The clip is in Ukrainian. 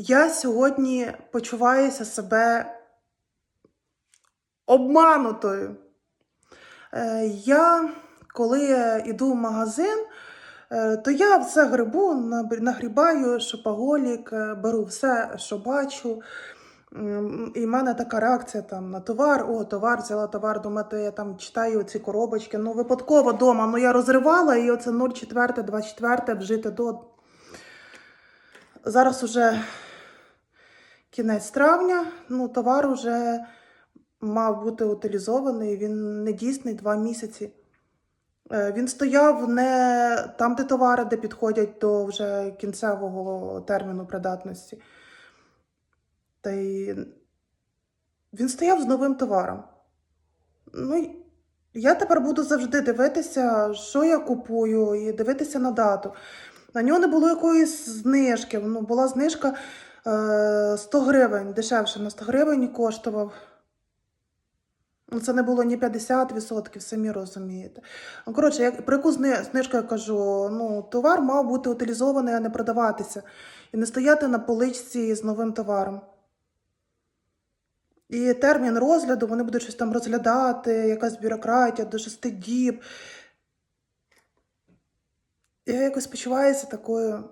Я сьогодні почуваюся себе обманутою. Е, Я, коли йду в магазин, е, то я все грибу, нагрібаю шопоголік, е, беру все, що бачу. І в мене така реакція там на товар. О, товар, взяла товар, думати, я там читаю ці коробочки. Ну, випадково вдома. Ну, я розривала і оце 0,4, 24 вжити до. Зараз уже кінець травня, ну, товар уже мав бути утилізований, він не дійсний два місяці. Е, Він стояв не там, де товари, де підходять до вже кінцевого терміну придатності. Та й він стояв з новим товаром. Ну, я тепер буду завжди дивитися, що я купую, і дивитися на дату. На нього не було якоїсь знижки. Ну, була знижка 100 гривень, дешевше на 100 гривень коштував. Ну, це не було ні 50%, самі розумієте. Ну, коротше, як, про яку зни- знижку я кажу? Ну, товар мав бути утилізований, а не продаватися. І не стояти на поличці з новим товаром. І термін розгляду, вони будуть щось там розглядати, якась бюрократія до шести діб. Я якось почуваюся такою